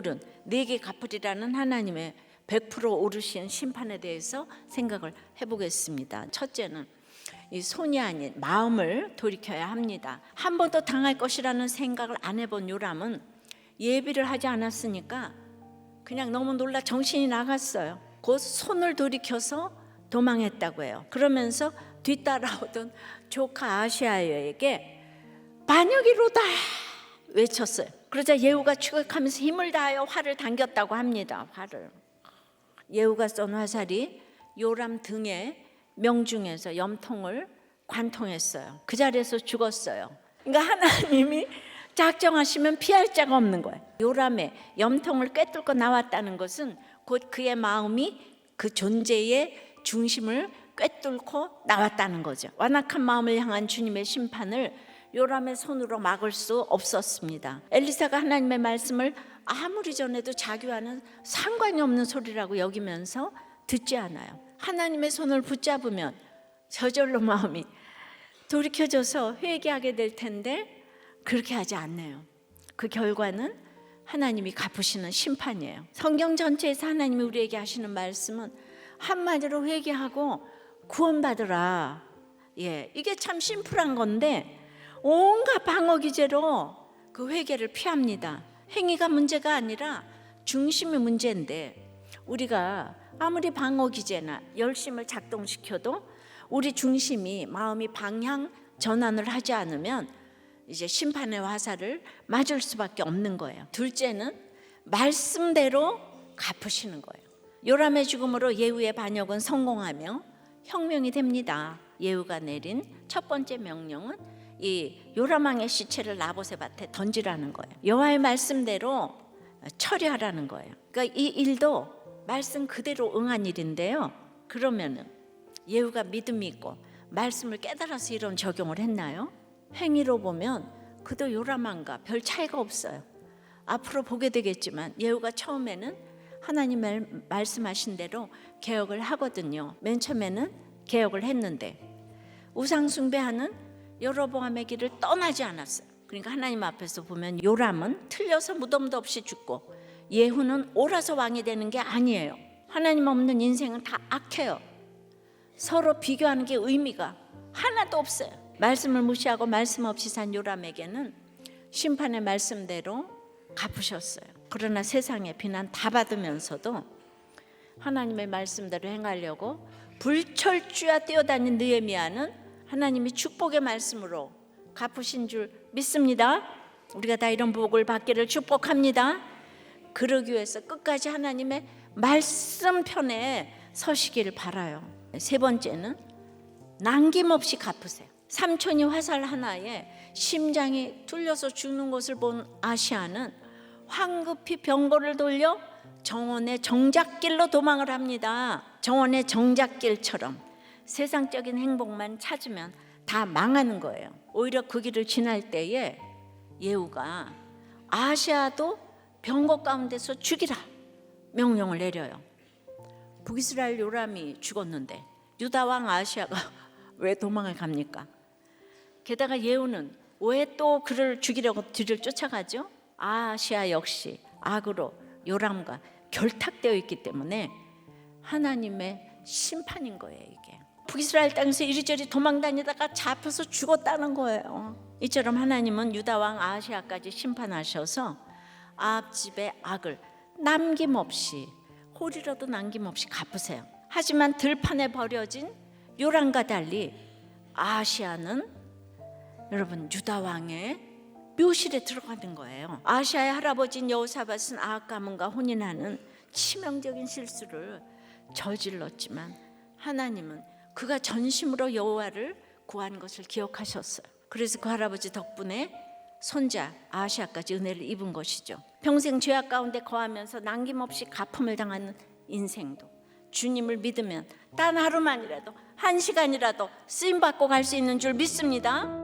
오늘은 내게 갚으리라는 하나님의 100% 오르신 심판에 대해서 생각을 해보겠습니다. 첫째는 이 손이 아닌 마음을 돌이켜야 합니다. 한 번 더 당할 것이라는 생각을 안 해본 요람은 예비를 하지 않았으니까 그냥 너무 놀라 정신이 나갔어요. 곧 손을 돌이켜서 도망했다고 해요. 그러면서 뒤따라오던 조카 아시아에게 반역이로다 외쳤어요. 그러자 예후가 추격하면서 힘을 다하여 활을 당겼다고 합니다. 활을. 예후가 쏜 화살이 요람 등에 명중에서 염통을 관통했어요. 그 자리에서 죽었어요. 그러니까 하나님이 작정하시면 피할 자가 없는 거예요. 요람의 염통을 꿰뚫고 나왔다는 것은 곧 그의 마음이 그 존재의 중심을 꿰뚫고 나왔다는 거죠. 완악한 마음을 향한 주님의 심판을 요람의 손으로 막을 수 없었습니다. 엘리사가 하나님의 말씀을 아무리 전에도 자기와는 상관이 없는 소리라고 여기면서 듣지 않아요. 하나님의 손을 붙잡으면 저절로 마음이 돌이켜져서 회개하게 될 텐데 그렇게 하지 않네요. 그 결과는 하나님이 갚으시는 심판이에요. 성경 전체에서 하나님이 우리에게 하시는 말씀은 한마디로 회개하고 구원받으라. 예, 이게 참 심플한 건데 온갖 방어 기제로 그 회개를 피합니다. 행위가 문제가 아니라 중심이 문제인데 우리가 아무리 방어 기제나 열심을 작동시켜도 우리 중심이 마음이 방향 전환을 하지 않으면 이제 심판의 화살을 맞을 수밖에 없는 거예요. 둘째는 말씀대로 갚으시는 거예요. 요람의 죽음으로 예후의 반역은 성공하며 혁명이 됩니다. 예후가 내린 첫 번째 명령은 이 요람왕의 시체를 나봇의 밭에 던지라는 거예요. 여호와의 말씀대로 처리하라는 거예요. 그러니까 이 일도 말씀 그대로 응한 일인데요. 그러면은 예후가 믿음이 있고 말씀을 깨달아서 이런 적용을 했나요? 행위로 보면 그도 요람왕과 별 차이가 없어요. 앞으로 보게 되겠지만 예후가 처음에는 하나님의 말씀하신 대로 개혁을 하거든요. 맨 처음에는 개혁을 했는데 우상 숭배하는 여로보암의 길을 떠나지 않았어요. 그러니까 하나님 앞에서 보면 요람은 틀려서 무덤도 없이 죽고 예후는 옳아서 왕이 되는 게 아니에요. 하나님 없는 인생은 다 악해요. 서로 비교하는 게 의미가 하나도 없어요. 말씀을 무시하고 말씀 없이 산 요람에게는 심판의 말씀대로 갚으셨어요. 그러나 세상의 비난 다 받으면서도 하나님의 말씀대로 행하려고 불철주야 뛰어다닌 느헤미야는 하나님이 축복의 말씀으로 갚으신 줄 믿습니다. 우리가 다 이런 복을 받기를 축복합니다. 그러기 위해서 끝까지 하나님의 말씀 편에 서시기를 바라요. 세 번째는 남김없이 갚으세요. 삼촌이 화살 하나에 심장이 뚫려서 죽는 것을 본 아시아는 황급히 병거를 돌려 정원의 정작길로 도망을 합니다. 정원의 정작길처럼 세상적인 행복만 찾으면 다 망하는 거예요. 오히려 그 길을 지날 때에 예후가 아시아도 병거 가운데서 죽이라 명령을 내려요. 북이스라엘 요람이 죽었는데 유다 왕 아시아가 왜 도망을 갑니까? 게다가 예후는 왜 또 그를 죽이려고 뒤를 쫓아가죠? 아시아 역시 악으로 요람과 결탁되어 있기 때문에 하나님의 심판인 거예요, 이게. 북이스라엘 땅에서 이리저리 도망다니다가 잡혀서 죽었다는 거예요. 이처럼 하나님은 유다 왕 아시아까지 심판하셔서 아합 집의 악을 남김없이 홀이라도 남김없이 갚으세요. 하지만 들판에 버려진 요람과 달리 아시아는 여러분 유다 왕의 묘실에 들어가는 거예요. 아시아의 할아버지인 여호사밧은 아합 가문과 혼인하는 치명적인 실수를 저질렀지만 하나님은 그가 전심으로 여호와를 구한 것을 기억하셨어요. 그래서 그 할아버지 덕분에 손자 아시아까지 은혜를 입은 것이죠. 평생 죄악 가운데 거하면서 남김없이 가품을 당하는 인생도 주님을 믿으면 단 하루만이라도 한 시간이라도 쓰임 받고 갈 수 있는 줄 믿습니다.